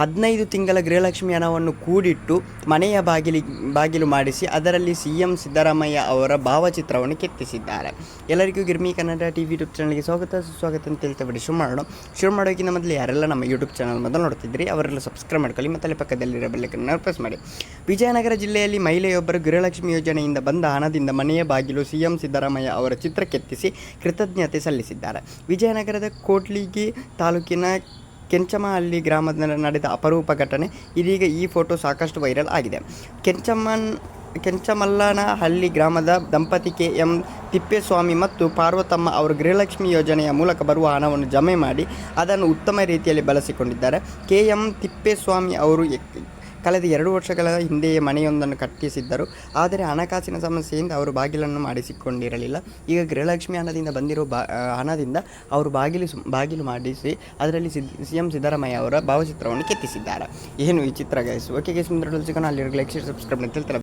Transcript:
ಹದಿನೈದು ತಿಂಗಳ ಗೃಹಲಕ್ಷ್ಮಿ ಹಣವನ್ನು ಕೂಡಿಟ್ಟು ಮನೆಯ ಬಾಗಿಲಿ, ಬಾಗಿಲು ಮಾಡಿಸಿ ಅದರಲ್ಲಿ ಸಿ ಎಂ ಸಿದ್ದರಾಮಯ್ಯ ಅವರ ಭಾವಚಿತ್ರವನ್ನು ಕೆತ್ತಿಸಿದ್ದಾರೆ. ಎಲ್ಲರಿಗೂ Girmi Kannada T V YouTube ಚಾನಲ್ಗೆ ಸ್ವಾಗತ. ಸುಸ್ವಾಗತ ಅಂತ ಹೇಳ್ತಾ ಶುರು ಮಾಡೋಣ ಶುರು ಮಾಡೋಕ್ಕಿಂತ ಮೊದಲು ಯಾರೆಲ್ಲ ನಮ್ಮ ಯೂಟ್ಯೂಬ್ ಚಾನಲ್ ಮೊದಲು ನೋಡ್ತಿದ್ರಿ ಅವರೆಲ್ಲ ಸಬ್ಸ್ಕ್ರೈಬ್ ಮಾಡ್ಕೊಳ್ಳಿ ಮತ್ತು ಪಕ್ಕದಲ್ಲಿರೋ ಬೆಲ್ಲಕ್ಕನ್ನು ಪ್ರೆಸ್ ಮಾಡಿ. ವಿಜಯನಗರ ಜಿಲ್ಲೆಯಲ್ಲಿ ಮಹಿಳೆಯೊಬ್ಬರು ಗೃಹಲಕ್ಷ್ಮಿ ಯೋಜನೆಯಿಂದ ಬಂದ ಹಣದಿಂದ ಮನೆಯ ಬಾಗಿಲು ಸಿ ಎಂ ಸಿದ್ದರಾಮಯ್ಯ ಅವರ ಚಿತ್ರ ಕೆತ್ತಿಸಿ ಕೃತಜ್ಞತೆ ಸಲ್ಲಿಸಿದ್ದಾರೆ. ವಿಜಯನಗರದ ಕೋಟ್ಲಿಗಿ ತಾಲೂಕಿನ ಕೆಂಚಮಹಳ್ಳಿ ಗ್ರಾಮದಲ್ಲಿ ನಡೆದ ಅಪರೂಪ ಘಟನೆ ಇದೀಗ ಈ ಫೋಟೋ ಸಾಕಷ್ಟು ವೈರಲ್ ಆಗಿದೆ. ಕೆಂಚಮ್ಮನ್ ಕೆಂಚಮಲ್ಲನಹಳ್ಳಿ ಗ್ರಾಮದ ದಂಪತಿ ಕೆ ಎಂ ತಿಪ್ಪೇಸ್ವಾಮಿ ಮತ್ತು ಪಾರ್ವತಮ್ಮ ಅವರು ಗೃಹಲಕ್ಷ್ಮಿ ಯೋಜನೆಯ ಮೂಲಕ ಬರುವ ಹಣವನ್ನು ಜಮೆ ಮಾಡಿ ಅದನ್ನು ಉತ್ತಮ ರೀತಿಯಲ್ಲಿ ಬಳಸಿಕೊಂಡಿದ್ದಾರೆ. ಕೆ ಎಂ ತಿಪ್ಪೇಸ್ವಾಮಿ ಅವರು ಕಳೆದ ಎರಡು ವರ್ಷಗಳ ಹಿಂದೆಯೇ ಮನೆಯೊಂದನ್ನು ಕಟ್ಟಿಸಿದ್ದರು. ಆದರೆ ಹಣಕಾಸಿನ ಸಮಸ್ಯೆಯಿಂದ ಅವರು ಬಾಗಿಲನ್ನು ಮಾಡಿಸಿಕೊಂಡಿರಲಿಲ್ಲ. ಈಗ ಗೃಹಲಕ್ಷ್ಮಿ ಹಣದಿಂದ ಬಂದಿರೋ ಬಾ ಹಣದಿಂದ ಅವರು ಬಾಗಿಲು ಬಾಗಿಲು ಮಾಡಿಸಿ ಅದರಲ್ಲಿ ಸಿದ್ ಸಿ ಎಂ ಸಿದ್ದರಾಮಯ್ಯ ಅವರ ಭಾವಚಿತ್ರವನ್ನು ಕೆತ್ತಿಸಿದ್ದಾರೆ. ಏನು ಈ ಚಿತ್ರ ಗೈಸ್ ಓಕೆ ಗೈಸ್ ಮುಂದೆ ಅಲ್ಲಿರೋ ಲೈಕ್, ಶೇರ್, ಸಬ್ಸ್ಕ್ರೈಬ್ ಅಂತ